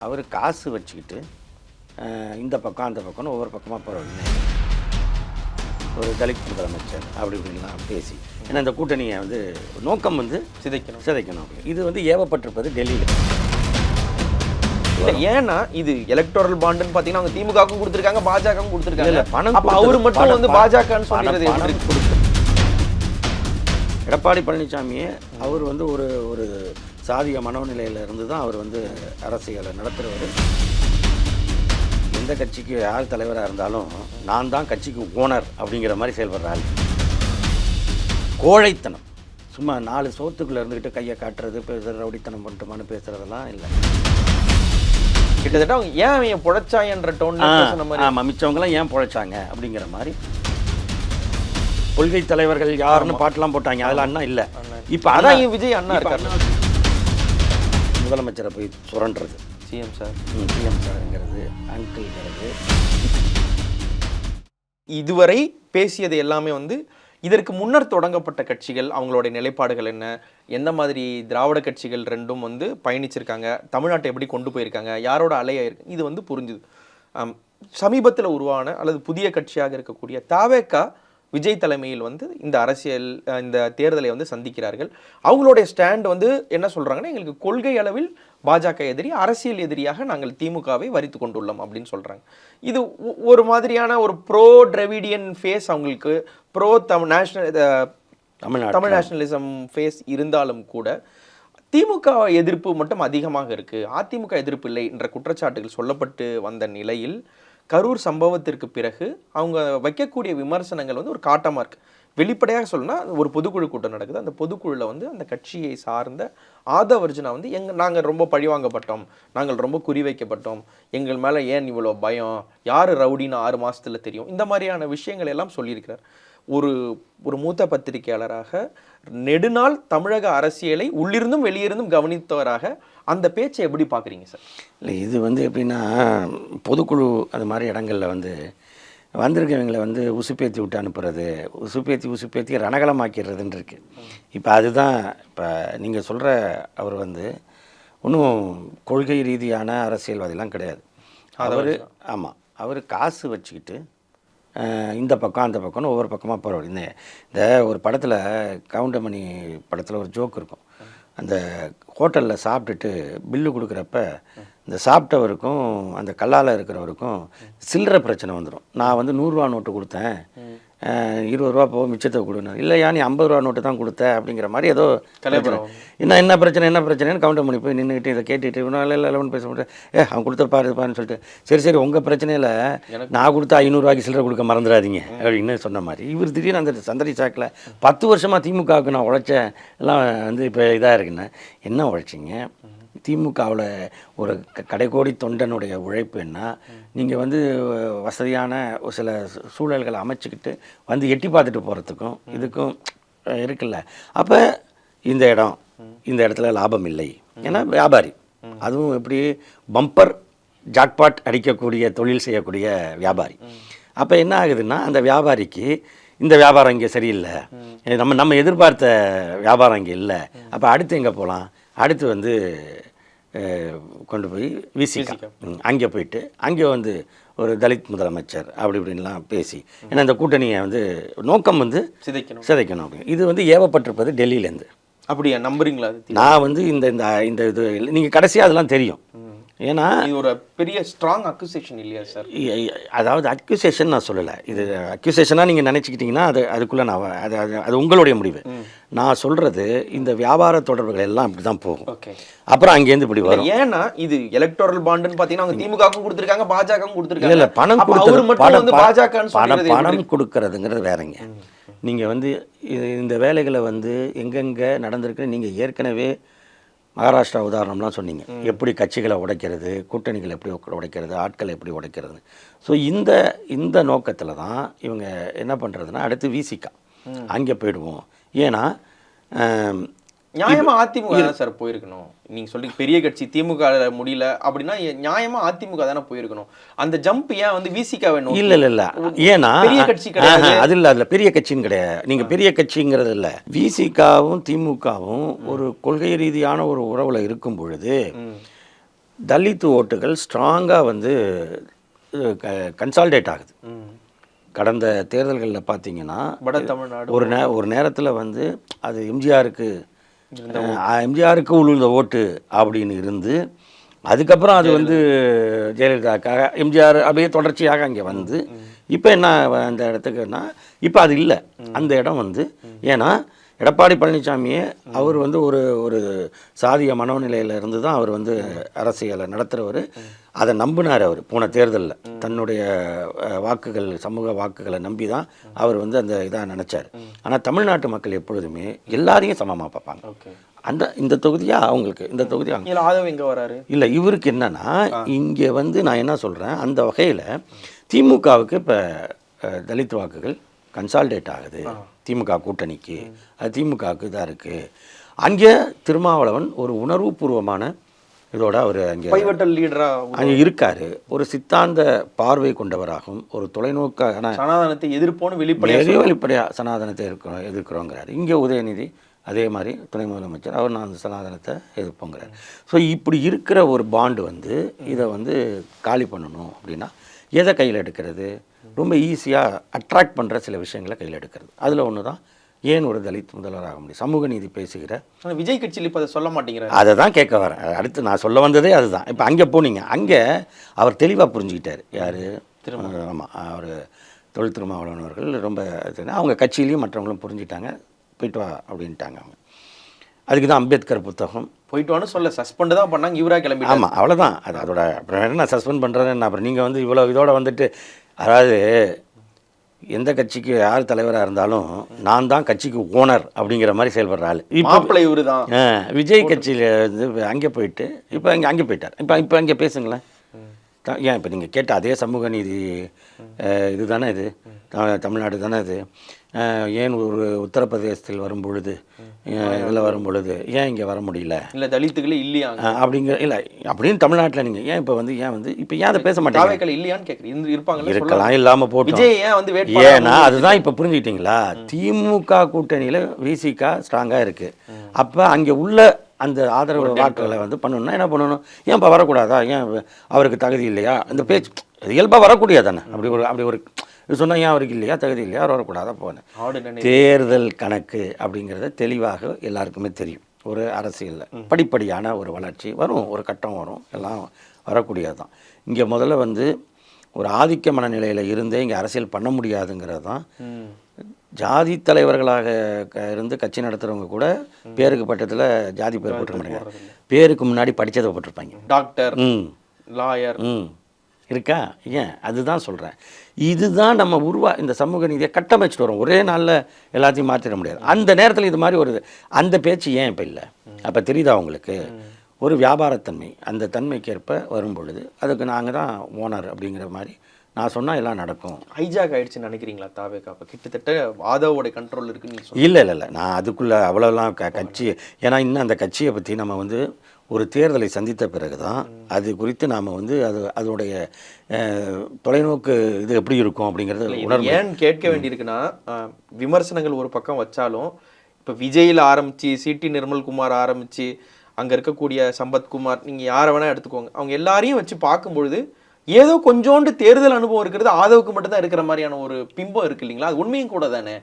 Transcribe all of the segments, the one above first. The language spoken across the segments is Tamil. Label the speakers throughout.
Speaker 1: அவர் காசு வச்சுக்கிட்டு இந்த பக்கம் அந்த பக்கம்னு ஒவ்வொரு பக்கமாக போகிறவங்க ஒரு தலித் முதலமைச்சர் அப்படி இப்படின்லாம் பேசி ஏன்னா இந்த கூட்டணியை வந்து நோக்கம் வந்து
Speaker 2: சிதைக்கணும்
Speaker 1: சிதைக்கணும் அப்படி. இது வந்து ஏவப்பட்டிருப்பது டெல்லியில்
Speaker 2: ஏன்னா இது எலக்டோரல் பாண்டுன்னு பாத்தீங்கன்னா அவங்க திமுகவுக்கும் கொடுத்திருக்காங்க பாஜகவும் கொடுத்திருக்காங்க
Speaker 1: இல்ல, பணம்
Speaker 2: அப்ப அவர் மட்டும் வந்து பாஜகன்னு?
Speaker 1: கொடுத்தது. எடப்பாடி பழனிசாமியே அவர் வந்து ஒரு ஒரு சாதிய மனோநிலையில இருந்து தான் அவர் வந்து அரசியலை நடத்துகிறவர் எந்த கட்சிக்கு யார் தலைவராக இருந்தாலும் நான் தான் கட்சிக்கு ஓனர் அப்படிங்கிற மாதிரி செயல்படுற ஆள். கோழைத்தனம். சும்மா நாலு சோத்துக்குள்ள இருந்துக்கிட்டு கையை காட்டுறது பேசுறது ரவுடித்தனம் பண்ணிட்டுமான்னு பேசுறதெல்லாம் இல்லை.
Speaker 2: கிட்டத்தட்ட அவங்க ஏன் அவன் பேசுன மாதிரி?
Speaker 1: ஆமாம் மிச்சவங்களாம் ஏன் பொழைச்சாங்க அப்படிங்கிற மாதிரி. கொள்கை தலைவர்கள் யாருன்னு பாட்டெல்லாம் போட்டாங்க. அதில் அண்ணா இல்லை. இப்போ
Speaker 2: அதான் விஜய் அண்ணா இருக்காரு.
Speaker 1: முதலமைச்சரை போய் சுரண்டுறது.
Speaker 2: CM sir.
Speaker 1: சிஎம் சார்ங்கிறது அங்கிள்ங்கிறது.
Speaker 2: இதுவரை பேசியது எல்லாமே வந்து இதற்கு முன்னர் தொடங்கப்பட்ட கட்சிகள் அவங்களுடைய நிலைப்பாடுகள் என்ன எந்த மாதிரி திராவிட கட்சிகள் ரெண்டும் வந்து பயணிச்சிருக்காங்க தமிழ்நாட்டை எப்படி கொண்டு போயிருக்காங்க யாரோட அலையா இருக்கு இது வந்து புரிஞ்சுது. சமீபத்தில் உருவான அல்லது புதிய கட்சியாக இருக்கக்கூடிய தாவேக்கா விஜய் தலைமையில் வந்து இந்த அரசியல் இந்த தேர்தலை வந்து சந்திக்கிறார்கள். அவங்களுடைய ஸ்டாண்ட் வந்து என்ன சொல்றாங்கன்னா எங்களுக்கு கொள்கை அளவில் பாஜக எதிரி அரசியல் எதிரியாக நாங்கள் திமுகவை வரித்து கொண்டுள்ளோம் அப்படின்னு சொல்றாங்க. இது ஒரு மாதிரியான ஒரு ப்ரோ டிரவிடியன் ஃபேஸ் அவங்களுக்கு pro Tamil national Tamil nationalism face இருந்தாலும் கூட திமுக எதிர்ப்பு மட்டும் அதிகமாக இருக்கு. அதிமுக எதிர்ப்பு இல்லை என்ற குற்றச்சாட்டுகள் சொல்லப்பட்டு வந்த நிலையில் கரூர் சம்பவத்திற்கு பிறகு அவங்க வைக்கக்கூடிய விமர்சனங்கள் வந்து ஒரு காட்டமாக இருக்குது வெளிப்படையாக சொல்லணும்னா ஒரு பொதுக்குழு கூட்டம் நடக்குது. அந்த பொதுக்குழுல வந்து அந்த கட்சியை சார்ந்த ஆதவர்ஜுனா வந்து எங்கள் நாங்கள் ரொம்ப பழிவாங்கப்பட்டோம் நாங்கள் ரொம்ப குறிவைக்கப்பட்டோம் எங்கள் மேலே ஏன் இவ்வளோ பயம்? யார் ரவுடின்னு ஆறு மாதத்தில் தெரியும். இந்த மாதிரியான விஷயங்கள் எல்லாம் சொல்லியிருக்கிறார். ஒரு ஒரு மூத்த பத்திரிகையாளராக நெடுநாள் தமிழக அரசியலை உள்ளிருந்தும் வெளியிருந்தும் கவனித்தவராக அந்த பேச்சை எப்படி பார்க்குறீங்க சார்?
Speaker 1: இல்லை இது வந்து எப்படின்னா பொதுக்குழு அது மாதிரி இடங்கள்ல வந்து வந்திருக்கவங்களை வந்து உசுப்பேத்தி விட்டு அனுப்புறது உசுப்பேத்தி உசுப்பேத்தி ரணகலமாக்கிறதுன்னு இருக்கு. இப்போ அதுதான் இப்போ நீங்கள் சொல்கிற அவர் வந்து ஒன்றும் கொள்கை ரீதியான அரசியல்வாதிலாம் கிடையாது. அவர் ஆமாம் அவர் காசு வச்சுக்கிட்டு இந்த பக்கம் அந்த பக்கம்னு ஒவ்வொரு பக்கமாக போகிற இந்த இந்த ஒரு படத்தில் கவுண்டமணி படத்தில் ஒரு ஜோக் இருக்கும். அந்த ஹோட்டலில் சாப்பிட்டுட்டு பில்லு கொடுக்குறப்ப இந்த சாப்பிட்டவருக்கும் அந்த கல்லால் இருக்கிறவருக்கும் சில்லற பிரச்சனை வந்துடும் நான் வந்து நூறுரூவா நோட்டு கொடுத்தேன். இருபது ரூபா போ மிச்சத்தை கொடுங்க இல்லையா நீ ஐம்பது ரூபா நோட்டு தான் கொடுத்த அப்படிங்கிற மாதிரி ஏதோ பிரச்சனை. என்ன என்ன பிரச்சனை என்ன பிரச்சனைன்னு கவுண்டர் பண்ணி போய் நின்றுக்கிட்டு இதை கேட்டுட்டு இவனால இல்லை இல்லைன்னு பேச முடியாது ஏ அவன் கொடுத்துருப்பாரு இருப்பாருன்னு சொல்லிட்டு. சரி சரி உங்கள் பிரச்சனையில் நான் கொடுத்த ஐநூறுரூவாய்க்கு சில்லறை கொடுக்க மறந்துடாதீங்க அப்படின்னு சொன்ன மாதிரி. இவர் திடீர்னு அந்த சந்தடி சாக்கில் பத்து வருஷமாக திமுகவுக்கு நான் உழைச்சேன் எல்லாம் வந்து இப்போ இதாக இருக்குன்னு. என்ன உழைச்சிங்க? திமுகவில் ஒரு க- கடைக்கோடி தொண்டனுடைய உழைப்பு என்ன? நீங்கள் வந்து வசதியான ஒரு சில சூழல்களை அமைச்சுக்கிட்டு வந்து எட்டி பார்த்துட்டு போகிறதுக்கும் இதுக்கும் இருக்குல்ல. அப்போ இந்த இடம் இந்த இடத்துல லாபம் இல்லை. ஏன்னா வியாபாரி. அதுவும் எப்படி பம்பர் ஜாக்பாட் அடிக்கக்கூடிய தொழில் செய்யக்கூடிய வியாபாரி. அப்போ என்ன ஆகுதுன்னா அந்த வியாபாரிக்கு இந்த வியாபாரம் இங்கே சரியில்லை. நம்ம நம்ம எதிர்பார்த்த வியாபாரம் இங்கே இல்லை. அப்போ அடுத்து எங்கே போகலாம் அடுத்து வந்து கொண்டு போய் விசிகா அங்கே போயிட்டு அங்கே வந்து ஒரு தலித் முதலமைச்சர் அப்படி இப்படின்லாம் பேசி ஏன்னா இந்த கூட்டணியை வந்து நோக்கம் வந்து
Speaker 2: சிதைக்கணும்.
Speaker 1: சிதைக்கணும் அப்படின்னு. இது வந்து ஏவப்பட்டிருப்பது டெல்லியிலேருந்து.
Speaker 2: அப்படியா? நம்புறீங்களா?
Speaker 1: நான் வந்து இந்த இந்த இந்த இது நீங்கள் கடைசியாக அதெல்லாம் தெரியும். ஏன்னா
Speaker 2: இது ஒரு பெரிய ஸ்ட்ராங் அக்யூசேஷன் இல்லையா சார்
Speaker 1: அதாவது அக்யூசேஷன் நான் சொல்லலை. இது அக்யூசேஷனாக நீங்கள் நினச்சிக்கிட்டீங்கன்னா அது அதுக்குள்ளே நான் அது அது அது உங்களுடைய முடிவு. நான் சொல்கிறது இந்த வியாபார தொடர்புகள் எல்லாம் அப்படி தான் போகும்.
Speaker 2: ஓகே.
Speaker 1: அப்புறம் அங்கேருந்து இப்படி வரும்.
Speaker 2: ஏன்னா இது எலக்டோரல் பாண்டுன்னு பாத்தீங்கன்னா அவங்க திமுகவுக்கும் கொடுத்திருக்காங்க பாஜகவும் கொடுத்திருக்காங்க.
Speaker 1: இல்லை பணம்
Speaker 2: மட்டும்
Speaker 1: பணம்
Speaker 2: வந்து
Speaker 1: பணம் பணம் கொடுக்கறதுங்கிறது வேறங்க. நீங்கள் வந்து இந்த வேலைகளை வந்து எங்கெங்கே நடந்திருக்கு நீங்கள் ஏற்கனவே மகாராஷ்டிரா உதாரணம்லாம் சொன்னீங்க. எப்படி கட்சிகளை உடைக்கிறது கூட்டணிகளை எப்படி உடைக்கிறது ஆட்களை எப்படி உடைக்கிறது. ஸோ இந்த இந்த நோக்கத்தில் தான் இவங்க என்ன பண்ணுறதுன்னா அடுத்து விசிகா அங்கே போயிடுவோம். ஏன்னா
Speaker 2: நியாயமா அதிமுக தான் சார் போயிருக்கணும்? நீங்க சொல்லி பெரிய கட்சி திமுக முடியல அப்படின்னா நியாயமா அதிமுக தானே போயிருக்கணும்? அந்த ஜம்ப் ஏன் வந்து விசிக வேணும்
Speaker 1: இல்ல இல்ல இல்ல. ஏன்னா
Speaker 2: பெரிய கட்சி கிடையாது.
Speaker 1: அது இல்ல அதுல பெரிய கட்சின்னு கிடையாது. நீங்க பெரிய கட்சிங்கிறது இல்ல. விசிகாவும் திமுகவும் ஒரு கொள்கை ரீதியான ஒரு உறவுல இருக்கும் பொழுது தலித் ஓட்டுகள் ஸ்ட்ராங்காக வந்து கன்சால்டேட் ஆகுது. கடந்த தேர்தல்களில் பார்த்தீங்கன்னா
Speaker 2: வட தமிழ்நாடு.
Speaker 1: ஒரு நே ஒரு நேரத்தில் வந்து அது எம்ஜிஆருக்கு எம்ஜிஆருக்கு உழுந்த ஓட்டு அப்படின்னு இருந்து அதுக்கப்புறம் அது வந்து ஜெயலலிதாக்காக எம்ஜிஆர் அப்படியே தொடர்ச்சியாக அங்கே வந்து இப்போ என்ன அந்த இடத்துக்குன்னா இப்போ அது இல்லை. அந்த இடம் வந்து ஏன்னா எடப்பாடி பழனிசாமியே அவர் வந்து ஒரு ஒரு சாதிய மனோநிலையில இருந்து தான் அவர் வந்து அரசியலை நடத்துகிறவர் அதை நம்பினார் அவர் போன தேர்தலில். தன்னுடைய வாக்குகள் சமூக வாக்குகளை நம்பி தான் அவர் வந்து அந்த இதாக நினச்சார். ஆனால் தமிழ்நாட்டு மக்கள் எப்பொழுதுமே எல்லாரையும் சமமாக பார்ப்பாங்க. அந்த இந்த தொகுதியா? அவங்களுக்கு இந்த தொகுதி
Speaker 2: ஆதவ் எங்க வராரு?
Speaker 1: இல்லை இவருக்கு என்னன்னா இங்கே வந்து நான் என்ன சொல்கிறேன் அந்த வகையில் திமுகவுக்கு இப்போ தலித் வாக்குகள் கன்சால்டேட் ஆகுது. திமுக கூட்டணிக்கு. அது திமுகவுக்கு இதாக இருக்குது அங்கே திருமாவளவன் ஒரு உணர்வுபூர்வமான இதோட அவர் அங்கே
Speaker 2: பைவட்டல் லீடரா
Speaker 1: அங்கே இருக்காரு. ஒரு சித்தாந்த பார்வை கொண்டவராகவும் ஒரு தொலைநோக்கான
Speaker 2: சனாதனத்தை எதிர்ப்போன்னு வெளிப்படையா
Speaker 1: நிறைய வெளிப்படையாக சனாதனத்தை இருக்கிறோம் எதிர்க்கிறோங்கிறாரு. இங்கே உதயநிதி அதே மாதிரி துணை முதலமைச்சர் அவர் நான் அந்த சனாதனத்தை எதிர்ப்போங்கிறார். ஸோ இப்படி இருக்கிற ஒரு பாண்டு வந்து இதை வந்து காலி பண்ணணும் அப்படின்னா எதை கையில் எடுக்கிறது? ரொம்ப ஈஸியாக அட்ராக்ட் பண்ணுற சில விஷயங்களை கையில் எடுக்கிறது. அதில் ஒன்று தான் ஏன் ஒரு தலித் முதல்வராக முடியும்? சமூக நீதி பேசுகிற
Speaker 2: விஜய் கட்சியில் இப்போ அதை சொல்ல மாட்டேங்கிறாரு.
Speaker 1: அதை தான் கேட்க வரேன் அடுத்து நான் சொல்ல வந்ததே அதுதான். இப்போ அங்கே போனீங்க. அங்கே அவர் தெளிவாக புரிஞ்சுக்கிட்டார். யார்? ஆமாம் அவர் தொழில் திருமாவளவன் அவர்கள். ரொம்ப அவங்க கட்சியிலையும் மற்றவங்களும் புரிஞ்சுட்டாங்க. போயிட்டு வா அப்படின்ட்டாங்க அவங்க. அதுக்கு தான் அம்பேத்கர் புத்தகம்.
Speaker 2: போயிட்டு சொல்ல சஸ்பெண்ட் தான் பண்ணாங்க இவரா கிளம்பிட்டாரு.
Speaker 1: ஆமாம் அவ்வளோதான் அது அதோட அப்புறம் என்ன சஸ்பெண்ட் பண்ணுறேன்னு அப்புறம் நீங்கள் வந்து இவ்வளோ இதோட வந்துட்டு அதாவது எந்த கட்சிக்கு யார் தலைவராக இருந்தாலும் நான் தான் கட்சிக்கு ஓனர் அப்படிங்கிற மாதிரி செயல்படுற ஆள். இப்போ
Speaker 2: இவரு தான்
Speaker 1: விஜய் கட்சியில் வந்து அங்கே போயிட்டு இப்போ இங்கே அங்கே போயிட்டார். இப்போ இப்போ அங்கே பேசுங்களேன். த- ஏன் இப்போ நீங்கள் கேட்ட அதே சமூக நீதி இது தானே இது? தமிழ்நாடு தானே இது? ஏன் ஒரு உத்தரப்பிரதேசத்தில் வரும் பொழுது இதில் வரும் பொழுது ஏன் இங்கே வர முடியல?
Speaker 2: இல்ல தலித்துகளே இல்லையா
Speaker 1: அப்படிங்கிற இல்லை அப்படின்னு தமிழ்நாட்டில் நீங்கள் ஏன் இப்போ வந்து ஏன் வந்து இப்போ ஏன் அதை பேச மாட்டேங்க?
Speaker 2: இல்லையான்னு இருப்பாங்கல்ல சொல்ல
Speaker 1: இருக்கலாம் இல்லாமல் போட்டு
Speaker 2: ஏன் வந்து
Speaker 1: ஏன்னா அதுதான் இப்போ புரிஞ்சுக்கிட்டீங்களா? திமுக கூட்டணியில் விசிகா ஸ்ட்ராங்காக இருக்குது அப்போ அங்கே உள்ள அந்த ஆதரவு வாக்குகளை வந்து பண்ணணும்னா என்ன பண்ணணும்? ஏன் இப்போ வரக்கூடாதா? ஏன் அவருக்கு தகுதி இல்லையா? அந்த பேச்சு இயல்பாக வரக்கூடியது தானே அப்படி ஒரு அப்படி ஒரு இது சொன்னால் ஏன் அவருக்கு இல்லையா? தகுதி இல்லையா? அவர் வரக்கூடாதா? போனேன். தேர்தல் கணக்கு அப்படிங்கிறத தெளிவாக எல்லாருக்குமே தெரியும். ஒரு அரசியலில் படிப்படியான ஒரு வளர்ச்சி வரும். ஒரு கட்டம் வரும். எல்லாம் வரக்கூடியது தான் இங்கே முதல்ல வந்து ஒரு ஆதிக்க மனநிலையில் இருந்தே இங்கே அரசியல் பண்ண முடியாதுங்கிறது தான். ஜாதி தலைவர்களாக க- இருந்து கட்சி நடத்துகிறவங்க கூட பேருக்கு பட்டத்தில் ஜாதி பேர் போட்டுக்க மாட்டாங்க. பேருக்கு முன்னாடி படித்ததை போட்டிருப்பாங்க.
Speaker 2: டாக்டர்
Speaker 1: ம்.
Speaker 2: லாயர்.
Speaker 1: ம். இருக்கா? ஏன்? அதுதான் சொல்கிறேன் இதுதான் நம்ம உருவா இந்த சமூக நீதியை கட்டமைச்சிட்டு வரோம். ஒரே நாளில் எல்லாத்தையும் மாற்றிட முடியாது. அந்த நேரத்தில் இது மாதிரி ஒரு அந்த பேச்சு ஏன் இப்போ இல்லை? அப்போ தெரியுதா உங்களுக்கு? ஒரு வியாபாரத்தன்மை அந்த தன்மைக்கேற்ப வரும் பொழுது அதுக்கு நாங்கள் தான் ஓனர் அப்படிங்கிற மாதிரி நான் சொன்னால் எல்லாம் நடக்கும்.
Speaker 2: ஹைஜாக் ஆயிடுச்சுன்னு நினைக்கிறீங்களா தாவேக்கா? அப்ப கிட்டத்தட்ட ஆதவோட கண்ட்ரோல் இருக்குன்னு
Speaker 1: இல்லை இல்லை இல்லை. நான் அதுக்குள்ளே அவ்வளோலாம் க கட்சி ஏன்னா இன்னும் அந்த கட்சியை பற்றி நம்ம வந்து ஒரு தேர்தலை சந்தித்த பிறகு தான் அது குறித்து நாம் வந்து அது அதனுடைய தொலைநோக்கு இது எப்படி இருக்கும் அப்படிங்கிறது உணர்வு
Speaker 2: ஏன் கேட்க வேண்டியிருக்குன்னா விமர்சனங்கள் ஒரு பக்கம் வச்சாலும் இப்போ விஜயில் ஆரம்பிச்சு சிடி நிர்மல்குமார் ஆரம்பிச்சு அங்க இருக்கக்கூடிய சம்பத்குமார் நீங்க யாரை வேணா எடுத்துக்கோங்க. அவங்க எல்லாரையும் வச்சு பார்க்கும்பொழுது ஏதோ கொஞ்சோண்டு தேர்தல் அனுபவம் இருக்கிறது ஆதவுக்கு மட்டும்தான் இருக்கிற மாதிரியான ஒரு பிம்பம் இருக்கு இல்லைங்களா? அது உண்மையும் கூட தானே?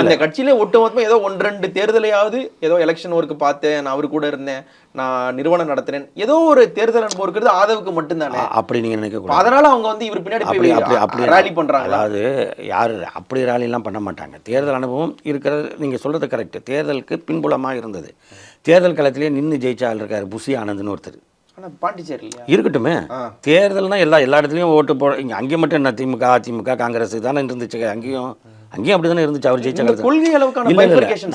Speaker 2: அந்த கட்சியில ஒட்டுமொத்தமா ஏதோ ஒன்று ரெண்டு தேர்தலையாவது ஏதோ எலெக்ஷன் ஒர்க் பார்த்தேன் நான் அவர் கூட இருந்தேன் நான் நிறுவனம் நடத்தினேன் ஏதோ ஒரு தேர்தல் அனுபவம் இருக்கிறது ஆதவுக்கு மட்டும்தானே
Speaker 1: அப்படி நீங்கள் நினைக்கக்கூடாது
Speaker 2: அதனால அவங்க வந்து இவர் பின்னாடி
Speaker 1: அப்படி
Speaker 2: ரேலி பண்றாங்களா?
Speaker 1: அதாவது யார் அப்படி ரேலிலாம் பண்ண மாட்டாங்க. தேர்தல் அனுபவம் இருக்கிறது நீங்கள் சொல்கிறது கரெக்ட் தேர்தலுக்கு பின்புலமாக இருந்தது. தேர்தல் களத்திலே நின்று ஜெயிச்ச ஆள் இருக்கார் புசி ஆனந்த்னு ஒருத்தர்.
Speaker 2: பாண்டிச்சேரி
Speaker 1: இருக்கட்டுமே. தேர்தல்னா எல்லா எல்லா இடத்துலையும் ஓட்டு போ இங்கே அங்கே மட்டும் என்ன திமுக அதிமுக காங்கிரஸ் தானே இருந்துச்சு அங்கேயும் அங்கேயும் அப்படி தானே இருந்துச்சு அவர் ஜெயிச்ச
Speaker 2: இந்த
Speaker 1: காலத்துல.
Speaker 2: கொள்கை அளவுக்கான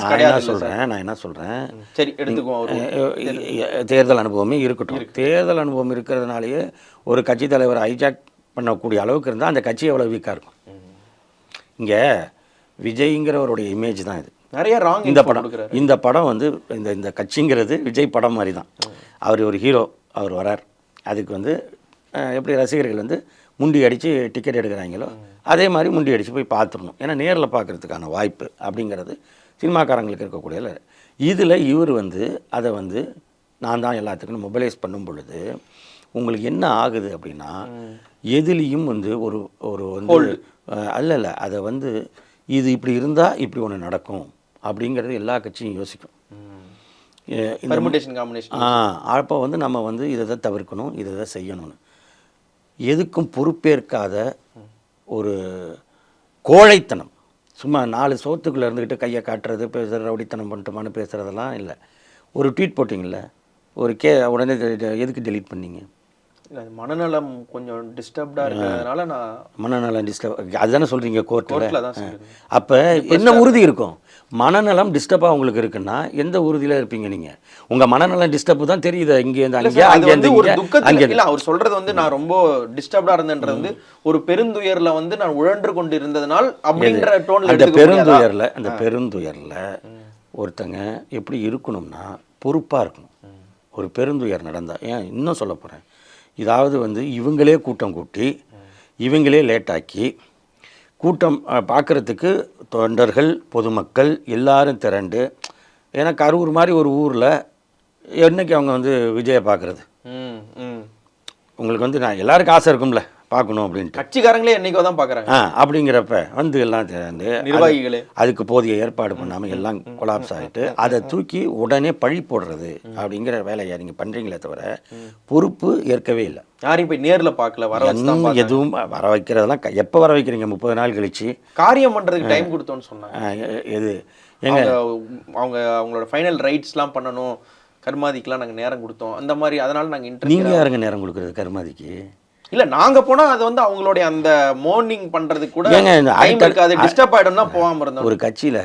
Speaker 1: நான் என்ன சொல்கிறேன் நான் என்ன சொல்கிறேன்
Speaker 2: சரி எடுத்துக்குவோம் அவரு
Speaker 1: தேர்தல். அனுபவமே இருக்கட்டும். தேர்தல் அனுபவம் இருக்கிறதுனாலயே ஒரு கட்சி தலைவர் ஹைஜாக் பண்ணக்கூடிய அளவுக்கு இருந்தால் அந்த கட்சி எவ்வளோ வீக்காக இருக்கும். இங்கே விஜய்ங்கிறவருடைய இமேஜ் தான் இது.
Speaker 2: நிறைய ராங்
Speaker 1: இந்த படம் இந்த படம் வந்து இந்த இந்த கட்சிங்கிறது விஜய் படம் மாதிரி தான் அவர் ஒரு ஹீரோ அவர் வரார். அதுக்கு வந்து எப்படி ரசிகர்கள் வந்து முண்டி அடித்து டிக்கெட் எடுக்கிறாங்களோ அதே மாதிரி முண்டி அடித்து போய் பார்த்துடணும். ஏன்னா நேரில் பார்க்கறதுக்கான வாய்ப்பு அப்படிங்கிறது சினிமாக்காரங்களுக்கு இருக்கக்கூடிய இதில் இவர் வந்து அதை வந்து நான் தான் எல்லாத்துக்கும் மொபைலைஸ் பண்ணும் பொழுது உங்களுக்கு என்ன ஆகுது அப்படின்னா எதுலேயும் வந்து ஒரு ஒரு வந்து அல்ல அதை வந்து இது இப்படி இருந்தால் இப்படி ஒன்று நடக்கும். அப்படிங்கிறது எல்லா கட்சியும் யோசிக்கும். ஆ அப்போ வந்து நம்ம வந்து இதை தான் தவிர்க்கணும் இதை தான் செய்யணும்னு. எதுக்கும் பொறுப்பேற்காத ஒரு கோழைத்தனம். சும்மா நாலு சோத்துக்குள்ளே இருந்துக்கிட்டு கையை காட்டுறது பேசுகிற ரவுடித்தனம் பண்ணிட்டோமான்னு பேசுகிறதெல்லாம் இல்லை. ஒரு ட்வீட் போட்டிங்கல்ல ஒரு கே உடனே எதுக்கு டெலீட் பண்ணீங்க?
Speaker 2: மனநலம் கொஞ்சம் டிஸ்டர்ப்டா இருக்கிறதுனால நான்
Speaker 1: மனநலம் டிஸ்டர்ப் அதுதானே சொல்கிறீங்க கோர்ட்டில்
Speaker 2: தான்
Speaker 1: அப்போ என்ன உறுதி இருக்கும்? மனநலம் டிஸ்டர்பாக உங்களுக்கு இருக்குன்னா எந்த உறுதியில் இருப்பீங்க நீங்கள் உங்கள் மனநலம் டிஸ்டர்ப் தான் தெரியுது? இங்கேருந்து
Speaker 2: இல்ல
Speaker 1: அங்கே அங்கேருந்து
Speaker 2: வந்து ஒரு துக்கத்துல இல்ல அவர் சொல்றது வந்து நான் ரொம்ப டிஸ்டர்ப்டா இருந்தேன்றது வந்து ஒரு பெருந்துயர்ல வந்து நான் உழன்று கொண்டு இருந்ததனால் அப்படின்ற டோன்ல
Speaker 1: அந்த? பெருந்துயரில் அந்த பெருந்துயரில் ஒருத்தங்க எப்படி இருக்கணும்னா பொறுப்பாக இருக்கணும். ஒரு பெருந்துயர் நடந்தால் ஏன் இன்னும் சொல்ல போகிறேன் இதாவது வந்து இவங்களே கூட்டம் கூட்டி இவங்களே லேட்டாக்கி கூட்டம் பார்க்குறதுக்கு தொண்டர்கள் பொதுமக்கள் எல்லாரும் திரண்டு ஏன்னா கரூர் மாதிரி ஒரு ஊரில் என்னைக்கு அவங்க வந்து விஜயை பார்க்குறது. உங்களுக்கு வந்து நான் எல்லாருக்கும் ஆசை இருக்கும்ல பார்க்கணும் அப்படின்ட்டு.
Speaker 2: கட்சிக்காரங்களே என்னைக்கோ தான் பாக்குறாங்க
Speaker 1: ஆ அப்படிங்கிறப்ப வந்து எல்லாம் சேர்ந்து
Speaker 2: நிர்வாகிகளே.
Speaker 1: அதுக்கு போதிய ஏற்பாடு பண்ணாமல் எல்லாம் கொலாப்ஸ் ஆகிட்டு அதை தூக்கி உடனே பழி போடுறது அப்படிங்கிற வேலையை நீங்கள் பண்ணுறீங்களே தவிர பொறுப்பு ஏற்கவே இல்லை.
Speaker 2: யாரையும் போய் நேர்ல பார்க்கல வர பார்க்கறாங்க.
Speaker 1: எதுவும் வர வைக்கிறதெல்லாம் எப்போ வர வைக்கிறீங்க? முப்பது நாள் கழிச்சு.
Speaker 2: காரியம் பண்றதுக்கு டைம் கொடுத்தோம்னு சொன்னாங்க.
Speaker 1: எது? ஏங்க
Speaker 2: அவங்க அவங்க அவங்களோட ஃபைனல் ரைட்ஸ்லாம் பண்ணணும். கர்மாதிக்கெல்லாம் நாங்க நேரம் கொடுத்தோம். அந்த மாதிரி அதனால நாங்க இன்ட்ரெஸ்ட்
Speaker 1: நீங்கள் யாருங்க நேரம் கொடுக்குறது கருமாதிக்கு?
Speaker 2: இல்ல நாங்க போனா அது வந்து அவங்களுடைய அந்த மார்னிங் பண்றதுக்கு கூட இருக்காது. டிஸ்டர்ப் ஆயிடும் தான் போகாம இருந்தோம்.
Speaker 1: ஒரு கட்சியில்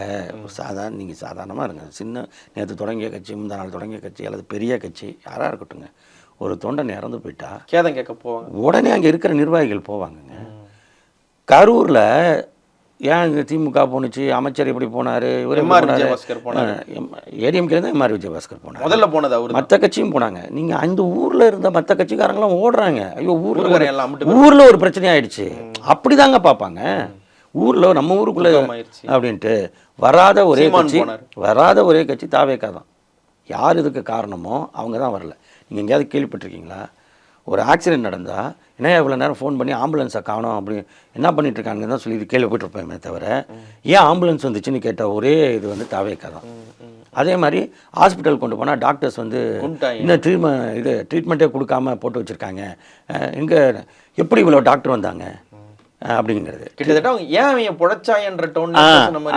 Speaker 1: சாதாரண நீங்கள் சாதாரணமாக இருங்க. சின்ன நேற்று தொடங்கிய கட்சி முந்தா நாள் தொடங்கிய கட்சி அல்லது பெரிய கட்சி யாராக இருக்கட்டுங்க ஒரு தொண்டன் இறந்து போயிட்டா
Speaker 2: கேதம் கேட்க போவாங்க.
Speaker 1: உடனே அங்கே இருக்கிற நிர்வாகிகள் போவாங்கங்க. கரூரில் ஏன் இங்கே திமுக போணுச்சு? அமைச்சர் இப்படி போனார்? இவர்
Speaker 2: எம்ஆர் விஜயபாஸ்கர் போனாரு.
Speaker 1: ஏடிஎம்கே தான் எம்ஆர் விஜயபாஸ்கர் போனார்.
Speaker 2: முதல்ல போனது அவரு
Speaker 1: மற்ற கட்சியும் போனாங்க. நீங்கள் அந்த ஊரில் இருந்த மற்ற கட்சிக்காரங்களாம் ஓடுறாங்க. ஐயோ ஊரில்
Speaker 2: எல்லாம்
Speaker 1: ஊரில் ஒரு பிரச்சனை ஆயிடுச்சு அப்படிதாங்க பார்ப்பாங்க. ஊரில் நம்ம ஊருக்குள்ளே. அப்படின்ட்டு வராத ஒரே கட்சி. வராத ஒரே கட்சி தாவேக்கா தான். யார் இதுக்கு காரணமோ அவங்க தான் வரல. நீங்கள் எங்கேயாவது கேள்விப்பட்டிருக்கீங்களா? ஒரு ஆக்சிடென்ட் நடந்தால் என்ன இவ்வளோ நேரம் ஃபோன் பண்ணி ஆம்புலன்ஸை காணோம் அப்படி என்ன பண்ணிட்டு இருக்காங்கன்னு தான் சொல்லி கேள்விப்பட்டிருப்பேமே தவிர ஏன் ஆம்புலன்ஸ் வந்துச்சுன்னு கேட்ட ஒரே இது வந்து தாவேக்கா தான். அதே மாதிரி ஹாஸ்பிட்டல் கொண்டு போனால் டாக்டர்ஸ் வந்து. இன்னும் ட்ரீட்மெண்ட் இது ட்ரீட்மெண்ட்டே கொடுக்காம போட்டு வச்சுருக்காங்க. எங்கே எப்படி இவ்வளோ டாக்டர் வந்தாங்க? அப்படிங்கிறது.
Speaker 2: கிட்டத்தட்ட அவங்க ஏன் அவங்க பொழைச்சாயன்ற டோன்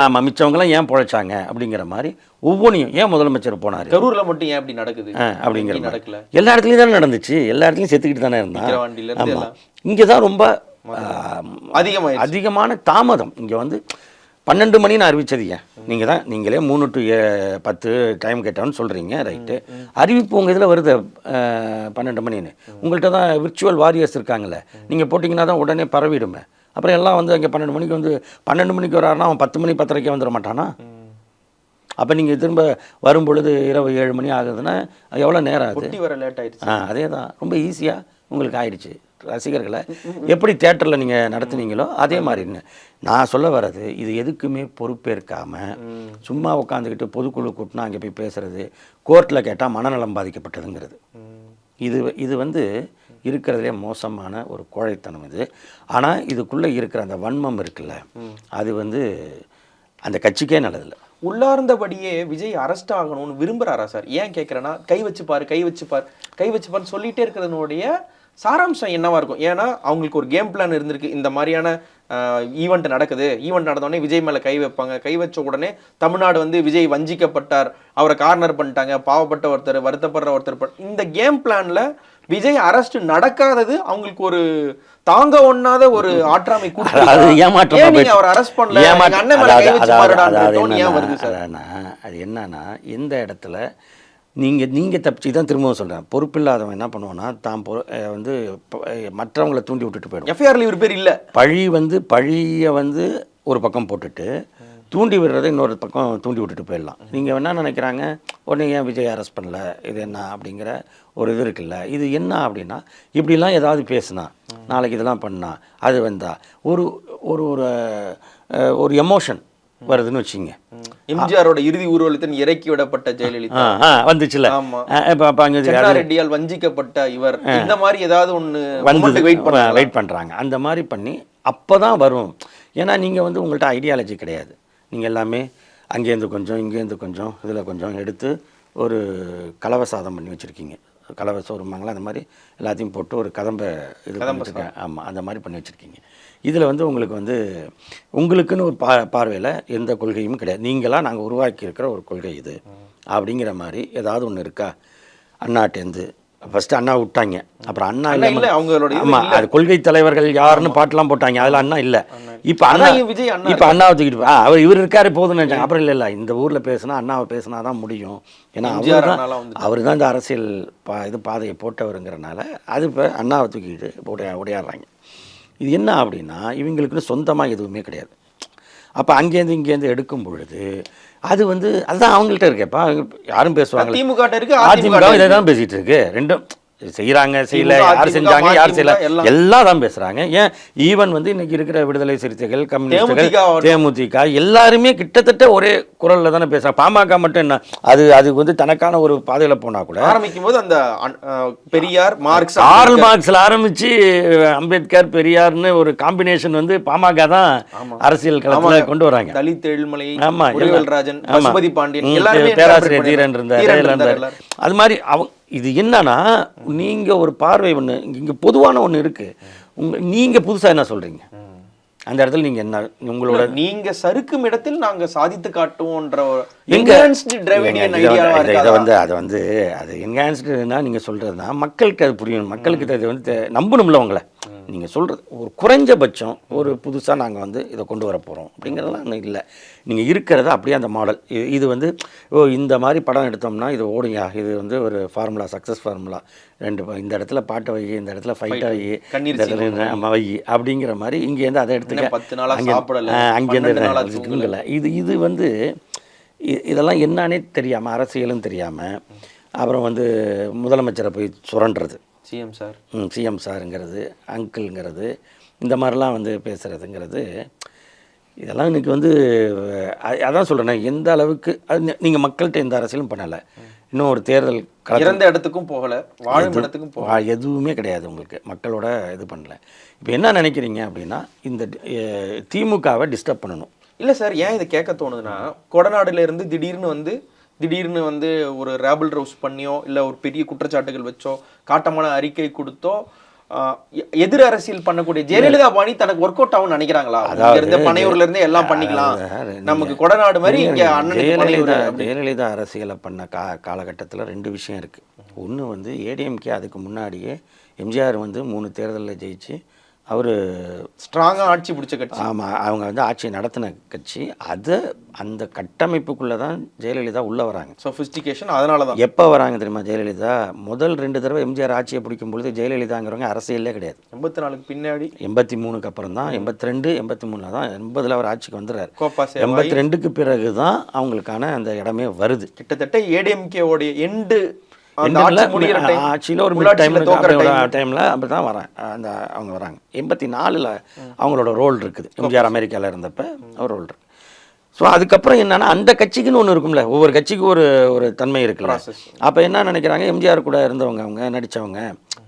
Speaker 1: ஆமாம் மிச்சவங்களாம் ஏன் பொழைச்சாங்க அப்படிங்கிற மாதிரி ஒவ்வொன்றையும் ஏன் முதலமைச்சர் போனார்?
Speaker 2: கரூர்ல மட்டும் ஏன் இப்படி நடக்குது?
Speaker 1: அப்படிங்கிற
Speaker 2: நடக்கல.
Speaker 1: எல்லா இடத்துலையும் தானே நடந்துச்சு. எல்லா இடத்துலையும் செத்துக்கிட்டு தானே இருந்தான்.
Speaker 2: விக்கிரவாண்டியில இருந்து
Speaker 1: ஆமாம் இங்கே தான் ரொம்ப
Speaker 2: அதிகமாயிருச்சு
Speaker 1: அதிகமான தாமதம். இங்கே வந்து பன்னெண்டு மணின்னு அறிவிச்சது ஏன்? நீங்கள் தான் நீங்களே மூணு டு பத்து டைம் கேட்டோன்னு சொல்கிறீங்க ரைட்டு அறிவிப்பு உங்கள் இதில் வருது பன்னெண்டு மணின்னு. உங்கள்கிட்ட தான் விர்ச்சுவல் வாரியர்ஸ் இருக்காங்களே நீங்கள் போட்டிங்கன்னா தான் உடனே பரவிடுமே. அப்புறம் எல்லாம் வந்து அங்கே பன்னெண்டு மணிக்கு வந்து பன்னெண்டு மணிக்கு வராருன்னா அவன் பத்து மணி பத்தரைக்கே வந்துட மாட்டானா? அப்போ நீங்கள் திரும்ப வரும் பொழுது இரவு ஏழு மணி ஆகுதுன்னா எவ்வளோ நேரம் ஆகுது
Speaker 2: வர லேட் ஆயிடுச்சு.
Speaker 1: ஆ அதே தான் ரொம்ப ஈஸியாக உங்களுக்கு ஆயிடுச்சு. ரசிகர்களை எப்படி தேட்டரில் நீங்கள் நடத்துனீங்களோ அதே மாதிரின்னு நான் சொல்ல வர்றது இது எதுக்குமே பொறுப்பேற்காம சும்மா உட்காந்துக்கிட்டு பொதுக்குழு கூட்டினா அங்கே போய் பேசுறது கோர்ட்டில் கேட்டால் மனநலம் பாதிக்கப்பட்டதுங்கிறது. இது இது வந்து இருக்கிறதுலே மோசமான ஒரு கோழைத்தனம் இது. ஆனால் இதுக்குள்ளே இருக்கிற அந்த வன்மம் இருக்குல்ல அது வந்து அந்த கட்சிக்கே நல்லதில்லை.
Speaker 2: உள்ளார்ந்தபடியே விஜய் அரெஸ்ட் ஆகணும்னு விரும்புறாரா சார்? ஏன் கேட்குறேன்னா கை வச்சு பாரு கை வச்சு பாரு கை வச்சு பாரு சொல்லிட்டே இருக்கிறதுனுடைய சாராம்சம் என்னவா இருக்கும்? ஏன்னா அவங்களுக்கு ஒரு கேம் பிளான் இருந்திருக்கு. இந்த மாதிரியான ஈவெண்ட் நடக்குது. ஈவெண்ட் நடந்தோடனே விஜய் மேல கை வைப்பாங்க. கை வச்ச உடனே தமிழ்நாடு வந்து விஜய் வஞ்சிக்கப்பட்டார். அவரை கார்னர் பண்ணிட்டாங்க. பாவப்பட்ட ஒருத்தர் வருத்தப்படுற ஒருத்தர் இந்த கேம் பிளான்ல விஜய் அரெஸ்ட் நடக்காதது அவங்களுக்கு ஒரு தாங்க ஒண்ணாத ஒரு ஆற்றாமை
Speaker 1: அது ஏமாற்றமா.
Speaker 2: அவர் அரெஸ்ட் பண்ணல?
Speaker 1: அது என்னன்னா எந்த இடத்துல நீங்கள் நீங்கள் தப்பிச்சு தான் திரும்பவும் சொல்கிறேன் பொறுப்பில்லாதவன் என்ன பண்ணுவான்னா தான் பொ வந்து மற்றவங்கள தூண்டி விட்டுட்டு போயிடும்.
Speaker 2: எஃப்ஐஆர்ல இவர் பேர் இல்ல.
Speaker 1: பழி வந்து பழியை வந்து ஒரு பக்கம் போட்டுட்டு தூண்டி விடுறதை இன்னொரு பக்கம் தூண்டி விட்டுட்டு போயிடலாம். நீங்கள் என்ன நினைக்கிறாங்க? உடனே ஏன் விஜய் அரெஸ்ட் பண்ணல? இது என்ன அப்படிங்கிற ஒரு இது இருக்குல்ல. இது என்ன அப்படின்னா இப்படிலாம் ஏதாவது பேசுனா நாளைக்கு இதெல்லாம் பண்ணா அது வந்தா ஒரு ஒரு ஒரு ஒரு எமோஷன் வருதுன்னு வச்சுங்க
Speaker 2: எம்ஜிஆரோட இறுதி ஊர்வலத்தின் இறக்கி விடப்பட்ட ஜெயலலிதா.
Speaker 1: வந்துச்சுல
Speaker 2: ரெட்டியால் வஞ்சிக்கப்பட்ட இவர். இந்த மாதிரி ஏதாவது ஒண்ணு
Speaker 1: வந்து
Speaker 2: வெயிட் பண்ண
Speaker 1: வெயிட் பண்ணுறாங்க அந்த மாதிரி பண்ணி அப்போ தான் வரும். ஏன்னா நீங்கள் வந்து உங்கள்கிட்ட ஐடியாலஜி கிடையாது. நீங்கள் எல்லாமே அங்கேருந்து கொஞ்சம் இங்கேருந்து கொஞ்சம் இதில் கொஞ்சம் எடுத்து ஒரு கலவை சாதம் பண்ணி வச்சுருக்கீங்க. கலவை சோறுமாங்களா அந்த மாதிரி எல்லாத்தையும் போட்டு ஒரு கதம்பை இது வச்சுருக்கேன். ஆமாம் அந்த மாதிரி பண்ணி வச்சுருக்கீங்க. இதில் வந்து உங்களுக்கு வந்து உங்களுக்குன்னு ஒரு பா பார்வையில் எந்த கொள்கையும் கிடையாது. நீங்களாக நாங்கள் உருவாக்கி இருக்கிற ஒரு கொள்கை இது. அப்படிங்கிற மாதிரி ஏதாவது ஒன்று இருக்கா? அண்ணாட்டேந்து ஃபஸ்ட்டு அண்ணா விட்டாங்க. அப்புறம் அண்ணா
Speaker 2: இல்ல, அவங்களோட இது
Speaker 1: ஆமா அது கொள்கை தலைவர்கள் யாருன்னு பாட்டுலாம் போட்டாங்க. அதுல அண்ணா இல்ல. இப்ப அண்ணா
Speaker 2: விஜய் அண்ணா
Speaker 1: இப்ப அண்ணாவை தூக்கிட்டு ஆ, அவர் இவர் இருக்காரு போதும்னு நினைச்சாங்க அப்புறம் இல்ல இல்ல. இந்த ஊர்ல பேசினா அண்ணாவை பேசினா தான் முடியும். ஏன்னா அவர் தான். அவர் தான் இந்த அரசியல் பா இது பாதையை போட்டவருங்கிறனால அது இப்போ அண்ணாவை தூக்கிட்டு உடைய உடையாடுறாங்க. இது என்ன அப்படின்னா இவங்களுக்குன்னு சொந்தமாக எதுவுமே கிடையாது. அப்போ அங்கேருந்து இங்கேருந்து எடுக்கும் பொழுது அது வந்து அதுதான் அவங்கள்ட்ட இருக்கேப்பா யாரும் பேசுவாங்க
Speaker 2: திமுக இருக்கு
Speaker 1: அதிமுக
Speaker 2: அதிமுக
Speaker 1: இதை தான் பேசிட்டு இருக்கு. ரெண்டும் செய்யறாங்க செய்யல யார் செஞ்சாங்க யார் செய்யல
Speaker 2: எல்லாம்.
Speaker 1: தான் பேசுறாங்க. ஏன்? ஈவன் வந்து இன்னைக்கு இருக்கிற விடுதலை சிறுத்தைகள் கம்யூனிஸ்டுகள்
Speaker 2: தேமுதிக
Speaker 1: எல்லாருமே கிட்டத்தட்ட ஒரே குரல்ல தானே பேசுறாங்க. பாமக மட்டும் என்ன அது அது வந்து தனக்கான ஒரு பாதையில போனா கூட
Speaker 2: ஆரம்பிக்கும் போது அந்த பெரியார் மார்க்ஸ்
Speaker 1: கார்ல் மார்க்ஸ்ல ஆரம்பிச்சு அம்பேத்கர் பெரியார்னு ஒரு காம்பினேஷன் வந்து பாமக தான் அரசியல் களத்துல கொண்டு வராங்க.
Speaker 2: தலித் எழுமலை
Speaker 1: ஆமா
Speaker 2: முருகல்ராஜன்
Speaker 1: ஆமா.
Speaker 2: பசுபதி பாண்டியன்
Speaker 1: பேராசிரியர் தீரன் இருந்தார். அது மாதிரி அவங்க இது என்னன்னா நீங்க ஒரு பார்வை ஒண்ணு இங்க பொதுவான ஒண்ணு இருக்கு. உங்க நீங்க புதுசா என்ன சொல்றீங்க? அந்த இடத்துல நீங்க என்ன உங்களோட
Speaker 2: நீங்க சறுக்கும் இடத்தில் நாங்க சாதித்து
Speaker 1: ஏங்க, இதை வந்து-
Speaker 2: இருக்காதா?
Speaker 1: அது வந்து அது என்ஹான்ஸ்டுனா நீங்க சொல்றதுனா மக்களுக்கு அது புரியணும் மக்களுக்கு இது வந்து நம்பணும்ல உங்களை. நீங்க சொல்றது ஒரு குறைஞ்சபட்சம் ஒரு புதுசா நாங்க வந்து இதை கொண்டு வர போறோம். அப்படிங்கிறதெல்லாம் ஒன்றும் இல்லை. நீங்க இருக்கிறத அப்படியே அந்த மாடல் இது வந்து ஓ இந்த மாதிரி படம் எடுத்தோம்னா இது ஓடுங்க. இது வந்து ஒரு ஃபார்முலா சக்ஸஸ் ஃபார்முலா ரெண்டு இந்த இடத்துல பாட்டை வை இந்த இடத்துல ஃபைட்டை வை இந்த இடத்துல வை அப்படிங்கிற மாதிரி இங்கேருந்து அதை எடுத்துக்க.
Speaker 2: பத்து நாளா
Speaker 1: அங்கே-
Speaker 2: சாப்பிடல,
Speaker 1: அங்கேருந்து இது. இது வந்து இதெல்லாம் என்னன்னே தெரியாமல் அரசியலும் தெரியாமல் அப்புறம் வந்து முதலமைச்சரை போய் சுரண்டுறது.
Speaker 2: CM sir.
Speaker 1: சிஎம் சாருங்கிறது அங்கிள்ங்கிறது இந்த மாதிரிலாம் வந்து பேசுகிறதுங்கிறது இதெல்லாம் இன்னைக்கு வந்து அதான் சொல்கிறேன் எந்த அளவுக்கு அது நீங்கள் மக்கள்கிட்ட எந்த அரசியலும் பண்ணலை. இன்னும் ஒரு தேர்தல்
Speaker 2: இறந்த இடத்துக்கும் போகல வாழும் இடத்துக்கும் போகல.
Speaker 1: வா- எதுவுமே கிடையாது உங்களுக்கு. மக்களோட இது பண்ணல. இப்போ என்ன நினைக்கிறீங்க அப்படின்னா இந்த திமுகவை டிஸ்டர்ப் பண்ணணும்.
Speaker 2: இல்ல சார் ஏன் இதை கேட்க தோணுதுன்னா கொடநாடுல இருந்து திடீர்னு வந்து திடீர்னு வந்து ஒரு ரேபிள் ரவுஸ் பண்ணியோ இல்ல ஒரு பெரிய குற்றச்சாட்டுகள் வச்சோ காட்டமான அறிக்கை கொடுத்தோ எதிர் அரசியல் பண்ணக்கூடிய ஜெயலலிதா பாணி தனக்கு ஒர்க் அவுட் ஆகும்னு நினைக்கிறாங்களா? இங்க இருந்த பனையூர்ல இருந்தே எல்லாம் பண்ணிக்கலாம். நமக்கு கொடநாடு மாதிரி இங்க
Speaker 1: ஜெயலலிதா. ஜெயலலிதா அரசியலை பண்ண கா காலகட்டத்தில் ரெண்டு விஷயம் இருக்குது ஒன்று வந்து ஏடிஎம்கே அதுக்கு முன்னாடியே எம்ஜிஆர் வந்து மூணு தேர்தலில் ஜெயிச்சு அவர்
Speaker 2: ஸ்ட்ராங்கா ஆட்சி பிடிச்ச கட்சி.
Speaker 1: ஆமாம் அவங்க வந்து ஆட்சி நடத்தின கட்சி. அது அந்த கட்டமைப்புக்குள்ளே தான் ஜெயலலிதா உள்ளே வராங்க.
Speaker 2: சொஃபிஸ்டிகேஷன் அதனால தான்.
Speaker 1: எப்போ வராங்க தெரியுமா ஜெயலலிதா? முதல் ரெண்டு தடவை எம்ஜிஆர் ஆட்சியை பிடிக்கும் பொழுது ஜெயலலிதாங்கிறவங்க அரசியலே கிடையாது.
Speaker 2: எண்பத்தி நாலுக்கு பின்னாடி.
Speaker 1: எண்பத்தி மூணுக்கு அப்புறம் தான் எண்பத்தி ரெண்டு எண்பத்தி மூணில் தான் எண்பதில் அவர் ஆட்சிக்கு வந்துடுறாரு. எண்பத்தி ரெண்டுக்கு பிறகு தான் அவங்களுக்கான அந்த இடமே வருது.
Speaker 2: கிட்டத்தட்ட ஏடிஎம்கே உடைய எண்டு
Speaker 1: ஆட்சியில் ஒரு மிட் டைமில். டைமில் அப்படி தான் வரேன். அந்த அவங்க வராங்க. எண்பத்தி நாலில் அவங்களோட ரோல் இருக்குது. எம்ஜிஆர் அமெரிக்காவில் இருந்தப்ப ஒரு ரோல் இருக்கு. ஸோ அதுக்கப்புறம் என்னன்னா அந்த கட்சிக்குன்னு ஒன்று இருக்கும்ல. ஒவ்வொரு கட்சிக்கும் ஒரு ஒரு தன்மை இருக்குல்ல. அப்போ என்ன நினைக்கிறாங்க? எம்ஜிஆர் கூட இருந்தவங்க அவங்க நடித்தவங்க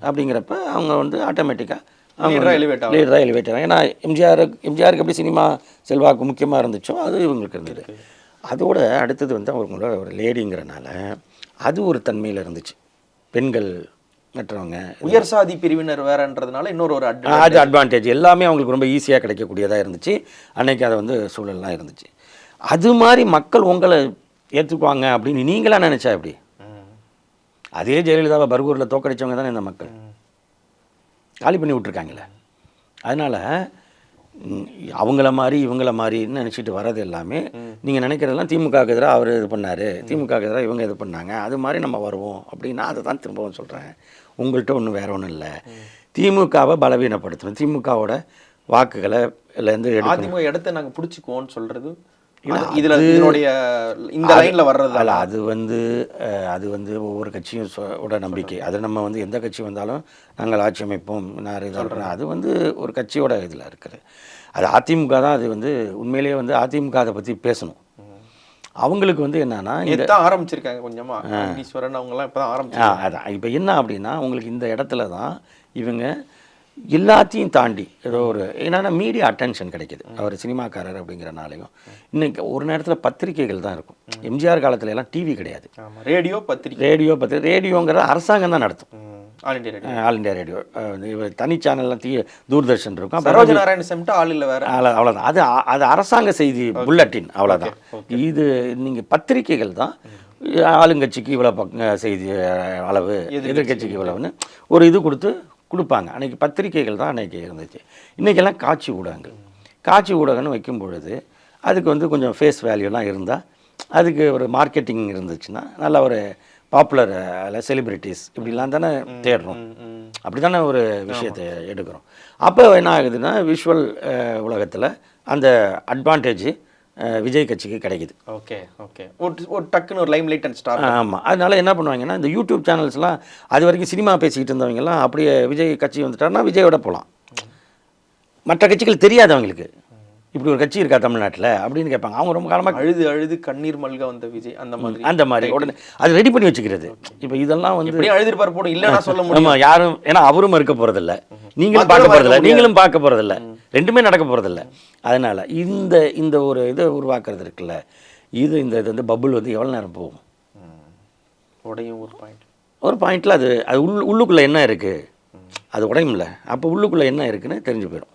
Speaker 1: அப்படிங்கிறப்ப அவங்க வந்து ஆட்டோமேட்டிக்காக
Speaker 2: ஆகும்.
Speaker 1: லீடராக எலிவேட் ஆகிறாங்க ஏன்னா எம்ஜிஆர் எம்ஜிஆருக்கு எப்படி சினிமா செல்வாக்கு முக்கியமாக இருந்துச்சோ அது இவங்களுக்கு இருந்தது. அதோட அடுத்தது வந்து அவங்களோட ஒரு லேடிங்கிறனால அது ஒரு தன்மையில் இருந்துச்சு. பெண்கள் மற்றவங்க
Speaker 2: உயர் சாதி பிரிவினர் வேறன்றதுனால இன்னொரு ஒரு
Speaker 1: அது அட்வான்டேஜ் எல்லாமே அவங்களுக்கு ரொம்ப ஈஸியாக கிடைக்கக்கூடியதாக இருந்துச்சு. அன்னைக்கு அதை வந்து சூழல்லாம் இருந்துச்சு. அது மாதிரி மக்கள் உங்களை ஏற்றுக்குவாங்க அப்படின்னு நீங்களா நினச்சா எப்படி? அதே ஜெயலலிதாவை பர்கூரில் தோக்கடிச்சவங்க தானே இந்த மக்கள். காலி பண்ணி விட்ருக்காங்களே அதனால் அவங்கள மாதிரி இவங்கள மாதிரின்னு நினச்சிட்டு வர்றது எல்லாமே நீங்கள் நினைக்கிறதெல்லாம் திமுக எதிராக அவர் இது பண்ணார் திமுக எதிராக இவங்க இது பண்ணாங்க அது மாதிரி நம்ம வருவோம் அப்படின்னா அதை தான் திரும்பவும் சொல்கிறேன் உங்கள்கிட்ட ஒன்றும் வேற ஒன்றும் இல்லை. திமுகவை பலவீனப்படுத்தணும். திமுகவோட வாக்குகளை இல்லை எடுக்கணும்.
Speaker 2: அதிமுக நாங்கள் பிடிச்சிக்குவோன்னு சொல்கிறது இதுல இதனுடைய இந்த லைன்ல வர்றது
Speaker 1: அல்ல அது வந்து அது வந்து ஒவ்வொரு கட்சியும் ஓட நம்பிக்கை. அது நம்ம வந்து எந்த கட்சி வந்தாலும் நாங்கள் ஆட்சி அமைப்போம் நான் சொல்கிறேன் அது வந்து ஒரு கட்சியோட இதில் இருக்குது. அது அதிமுக தான் அது வந்து உண்மையிலேயே வந்து அதிமுக அதை பற்றி பேசணும். அவங்களுக்கு வந்து என்னன்னா இந்த
Speaker 2: தான் ஆரம்பிச்சிருக்காங்க கொஞ்சமா. ஈஸ்வரன் அவங்க எல்லாம் இப்பதான் ஆரம்பிச்சு
Speaker 1: அதான். இப்போ என்ன அப்படின்னா உங்களுக்கு இந்த இடத்துல தான் இவங்க எல்லாத்தையும் தாண்டி ஏதோ ஒரு ஏன்னா மீடியா அட்டென்ஷன் கிடைக்குது. அவர் சினிமாக்காரர் அப்படிங்கிறனாலையும். இன்னைக்கு ஒரு நேரத்தில் பத்திரிக்கைகள் தான் இருக்கும். எம்ஜிஆர் காலத்துல எல்லாம் டிவி கிடையாது.
Speaker 2: ரேடியோ பத்திரிகை.
Speaker 1: ரேடியோ பற்றி ரேடியோங்கிற அரசாங்கம் தான் நடத்தும்.
Speaker 2: All radio
Speaker 1: all India radio தனி சேனல்லாம் தீ தூர்தர்ஷன் இருக்கும்.
Speaker 2: சரோஜ நாராயண ஆள் இல்ல வேற.
Speaker 1: அவ்வளோ- அவ்வளவுதான். அது அது அரசாங்க செய்தி புல்லட்டின் அவ்வளோதான் இது நீங்கள் பத்திரிக்கைகள் தான். ஆளுங்கட்சிக்கு இவ்வளோ பக்க செய்தி அளவு எதிர்க்கட்சிக்கு இவ்வளவுன்னு ஒரு இது கொடுத்து கொடுப்பாங்க. அன்னைக்கு பத்திரிக்கைகள் தான் அன்னைக்கு இருந்துச்சு. இன்றைக்கெல்லாம் காட்சி ஊடகங்கள். காட்சி ஊடகம்னு வைக்கும் பொழுது அதுக்கு வந்து கொஞ்சம் ஃபேஸ் வேல்யூலாம் இருந்தால் அதுக்கு ஒரு மார்க்கெட்டிங் இருந்துச்சுன்னா நல்ல ஒரு பாப்புலர் செலிபிரிட்டிஸ் இப்படிலாம் தானே தேடுறோம். அப்படி தானே ஒரு விஷயத்தை எடுக்கிறோம். அப்போ என்ன ஆகுதுன்னா விஷுவல் உலகத்தில் அந்த அட்வான்டேஜ் விஜய் கட்சிக்கு கிடைக்குது.
Speaker 2: Okay okay. ஒரு ஒரு டக்குன்னு ஒரு லைம் லைட் அண்ட் ஸ்டார்.
Speaker 1: ஆமாம் அதனால என்ன பண்ணுவாங்கன்னா இந்த யூடியூப் சேனல்ஸ்லாம் அது வரைக்கும் சினிமா பேசிக்கிட்டு இருந்தவங்கலாம் அப்படியே விஜய் கட்சி வந்துட்டாருன்னா விஜயோட போகலாம். மற்ற கட்சிகள் தெரியாது அவங்களுக்கு. இப்படி ஒரு கட்சி இருக்கா தமிழ்நாட்டில்? அப்படின்னு கேட்பாங்க. அவங்க ரொம்ப காலமாக
Speaker 2: அழுது அழுது கண்ணீர் மல்க வந்த விஜய் அந்த மாதிரி.
Speaker 1: அந்த மாதிரி. உடனே அது ரெடி பண்ணி வச்சுக்கிறது. இப்போ இதெல்லாம் வந்து
Speaker 2: அழுதுருப்பார் போடும் இல்லைன்னா சொல்ல முடியும்
Speaker 1: யாரும் ஏன்னா அவரும் மறுக்க போறதில்ல. நீங்களும் பார்க்க
Speaker 2: மறுக்க
Speaker 1: நீங்களும் பார்க்க போறதில்ல. ரெண்டுமே நடக்க போறதில்ல. அதனால இந்த இந்த ஒரு இதை உருவாக்குறது இருக்குல்ல இது இந்த இது வந்து பபுள் வந்து எவ்வளவு நேரம் போகும்?
Speaker 2: உடையும் ஒரு பாயிண்ட்
Speaker 1: ஒரு பாயிண்ட்ல அது அது உள் உள்ளுக்குள்ள என்ன இருக்கு? அது உடையும்ல. அப்போ உள்ளுக்குள்ள என்ன இருக்குன்னு தெரிஞ்சு போயிடும்